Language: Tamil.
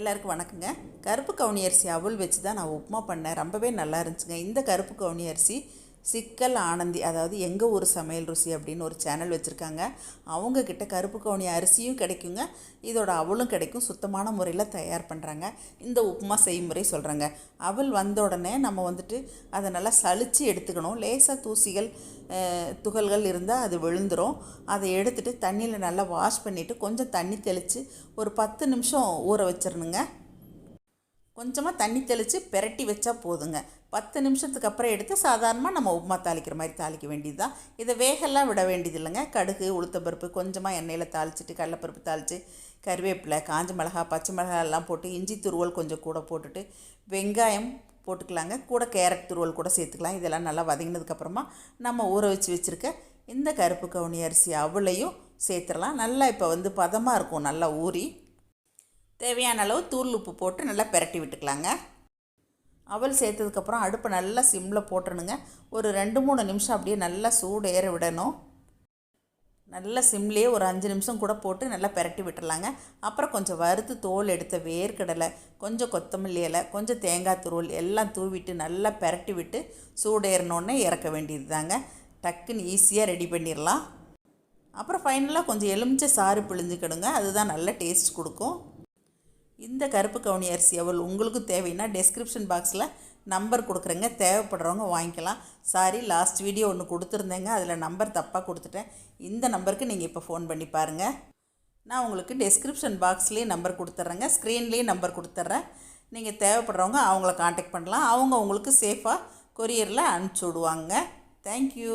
எல்லாருக்கும் வணக்கங்க. கருப்பு கவுனி அரிசி அவல் வச்சு தான் நான் உப்புமா பண்ணேன். ரொம்பவே நல்லா இருந்துச்சுங்க. இந்த கருப்பு கவுனி அரிசி சிக்கல் ஆனந்தி அதாவது எங்கள் ஊர் சமையல் ருசி அப்படின்னு ஒரு சேனல் வச்சுருக்காங்க. அவங்கக்கிட்ட கருப்பு கவுனி அரிசியும் கிடைக்குங்க. இதோட அவளும் கிடைக்கும். சுத்தமான முறையில் தயார் பண்ணுறாங்க இந்த உப்புமா செய்முறை சொல்கிறாங்க அவள் வந்த உடனே நம்ம வந்துட்டு அதை நல்லா சளிச்சு எடுத்துக்கணும். லேசாக தூசிகள் துகள்கள் இருந்தால் அது விழுந்துரும். அதை எடுத்துகிட்டு தண்ணியில் நல்லா வாஷ் பண்ணிவிட்டு கொஞ்சம் தண்ணி தெளித்து ஒரு பத்து நிமிஷம் ஊற வச்சிடணுங்க கொஞ்சமாக தண்ணி தெளித்து பெரட்டி வச்சா போதுங்க. பத்து நிமிஷத்துக்கு அப்புறம் எடுத்து சாதாரணமாக நம்ம உப்புமா தாளிக்கிற மாதிரி தாளிக்க வேண்டியது தான் இதை வேகெல்லாம் விட வேண்டியது இல்லைங்க கடுகு உளுத்தப்பருப்பு கொஞ்சமாக எண்ணெயில் தாளிச்சிட்டு கடலப்பருப்பு தாளித்து கருவேப்பிலை காஞ்ச மிளகா பச்சை மிளகா எல்லாம் போட்டு இஞ்சி துருவல் கொஞ்சம் கூட போட்டுட்டு வெங்காயம் போட்டுக்கலாங்க. கூட கேரட் துருவல் கூட சேர்த்துக்கலாம். இதெல்லாம் நல்லா வதங்கினதுக்கப்புறமா நம்ம ஊற வச்சு வச்சுருக்க இந்த கருப்பு கவுனி அரிசி அவளையும் சேர்த்துடலாம். நல்லா இப்போ வந்து பதமாக இருக்கும். நல்லா ஊறி தேவையான அளவு தூள் உப்பு போட்டு நல்லா பெரட்டி விட்டுக்கலாங்க. அவல் சேர்த்ததுக்கப்புறம் அடுப்பை நல்லா சிம்மில் போட்டுருணுங்க ஒரு ரெண்டு மூணு நிமிஷம் அப்படியே நல்லா சூடு ஏற விடணும். நல்லா சிம்லேயே ஒரு அஞ்சு நிமிஷம் கூட போட்டு நல்லா பெரட்டி விட்டுடலாங்க அப்புறம் கொஞ்சம் வறுத்து தோல் எடுத்த வேர்க்கடலை கொஞ்சம் கொத்தமல்லி இலை கொஞ்சம் தேங்காய் துருவல் எல்லாம் தூவிட்டு நல்லா பெரட்டி விட்டு சூடேறினோடனே இறக்க வேண்டியது தாங்க டக்குன்னு ஈஸியாக ரெடி பண்ணிடலாம். அப்புறம் ஃபைனலாக கொஞ்சம் எலுமிச்சை சாறு பிழிஞ்சுக்கிடுங்க. அதுதான் நல்ல டேஸ்ட் கொடுக்கும். இந்த கருப்பு கவுனி அரிசி அவள் உங்களுக்கு தேவைன்னா டெஸ்கிரிப்ஷன் பாக்ஸில் நம்பர் கொடுக்குறேங்க. தேவைப்படுறவங்க வாங்கிக்கலாம். சாரி லாஸ்ட் வீடியோ ஒன்று கொடுத்துருந்தேங்க. அதில் நம்பர் தப்பாக கொடுத்துட்டேன். இந்த நம்பருக்கு நீங்கள் இப்போ ஃபோன் பண்ணி பாருங்கள் நான் உங்களுக்கு டெஸ்கிரிப்ஷன் பாக்ஸ்லேயே நம்பர் கொடுத்துட்றேங்க ஸ்க்ரீன்லேயே நம்பர் கொடுத்துட்றேன் நீங்கள் தேவைப்படுறவங்க அவங்கள காண்டாக்ட் பண்ணலாம். அவங்க உங்களுக்கு சேஃபாக கொரியரில் அனுப்பிச்சி விடுவாங்க. தேங்க்யூ